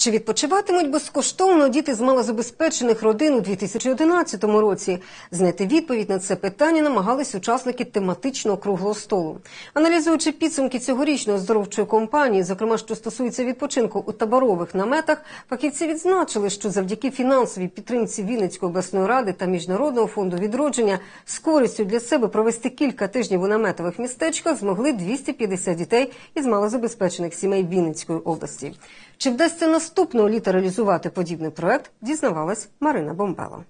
Чи відпочиватимуть безкоштовно діти з малозабезпечених родин у 2011 році? Знайти відповідь на це питання намагались учасники тематичного круглого столу. Аналізуючи підсумки цьогорічної оздоровчої кампанії, зокрема що стосується відпочинку у таборових наметах, фахівці відзначили, що завдяки фінансовій підтримці Вінницької обласної ради та міжнародного фонду відродження з користю для себе провести кілька тижнів у наметових містечках змогли 250 дітей із малозабезпечених сімей Вінницької області. Чи вдасться наступного літа реалізувати подібний проект, дізнавалась Марина Бомбела.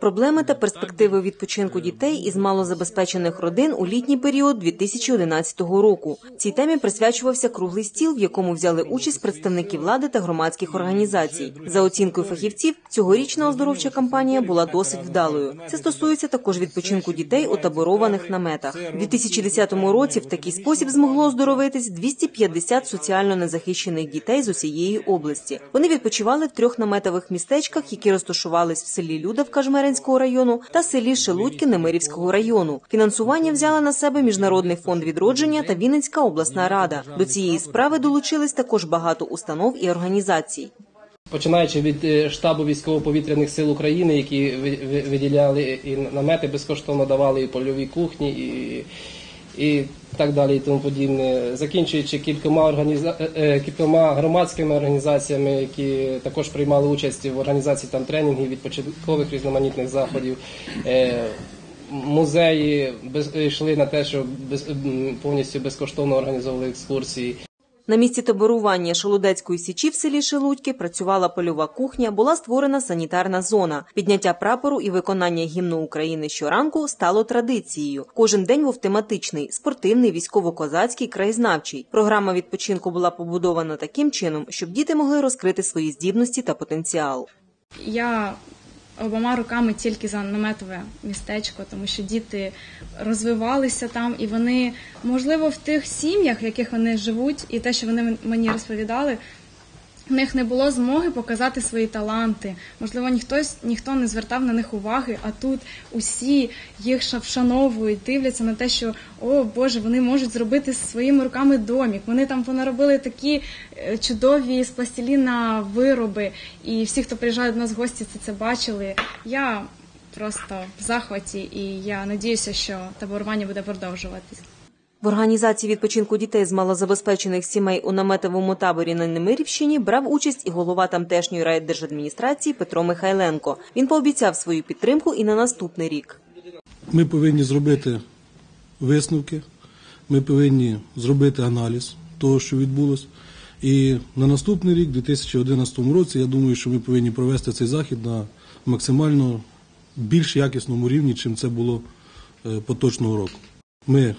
Проблеми та перспективи відпочинку дітей із малозабезпечених родин у літній період 2011 року. Цій темі присвячувався круглий стіл, в якому взяли участь представники влади та громадських організацій. За оцінкою фахівців, цьогорічна оздоровча кампанія була досить вдалою. Це стосується також відпочинку дітей у таборованих наметах. У 2010 році в такий спосіб змогло оздоровитись 250 соціально незахищених дітей з усієї області. Вони відпочивали в трьох наметових містечках, які розташувались в селі Людавка Жмерин Жмеринського району та селі Шелудьки Немирівського району. Фінансування взяла на себе міжнародний фонд відродження та Вінницька обласна рада. До цієї справи долучились також багато установ і організацій. Починаючи від е, штабу військово-повітряних сил України, які виділяли і намети безкоштовно давали, і польові кухні, і і так далі, і тому подібне, закінчуючи кількома організа... Е, е, кількома громадськими організаціями, які також приймали участь в організації там тренінгів, відпочинкових різноманітних заходів. Е, музеї йшли на те, що без повністю безкоштовно організовували екскурсії. На місці таборування Шолодецької січі в селі Шелудьки працювала польова кухня, була створена санітарна зона. Підняття прапору і виконання гімну України щоранку стало традицією. Кожен день був тематичний, спортивний, військово-козацький, краєзнавчий. Програма відпочинку була побудована таким чином, щоб діти могли розкрити свої здібності та потенціал. Я обома руками тільки за наметове містечко, тому що діти розвивалися там, і вони, можливо, в тих сім'ях, в яких вони живуть, і те, що вони мені розповідали, в них не було змоги показати свої таланти. Можливо, ніхто ніхто не звертав на них уваги, а тут усі їх вшановують, дивляться на те, що о Боже, вони можуть зробити своїми руками домік. Вони там понаробили такі е, чудові з пластиліна вироби, і всі, хто приїжджає до нас в гості, це це бачили. Я просто в захваті, і я надіюся, що таборування буде продовжуватись. В організації відпочинку дітей з малозабезпечених сімей у наметовому таборі на Немирівщині брав участь і голова тамтешньої райдержадміністрації Петро Михайленко. Він пообіцяв свою підтримку і на наступний рік. Ми повинні зробити висновки, ми повинні зробити аналіз того, що відбулося. І на наступний рік, 2011 році, я думаю, що ми повинні провести цей захід на максимально більш якісному рівні, чим це було е, поточного року. Ми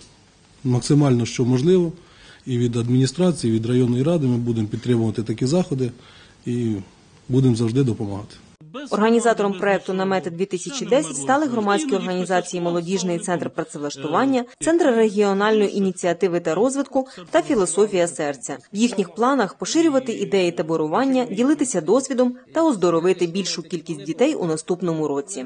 максимально що можливо. І від адміністрації, і від районної ради ми будемо підтримувати такі заходи і будемо завжди допомагати. Організатором проекту намети 2010 стали громадські організації Молодіжний центр працевлаштування, центр регіональної ініціативи та розвитку та філософія серця. В їхніх планах поширювати ідеї таборування, ділитися досвідом та оздоровити більшу кількість дітей у наступному році.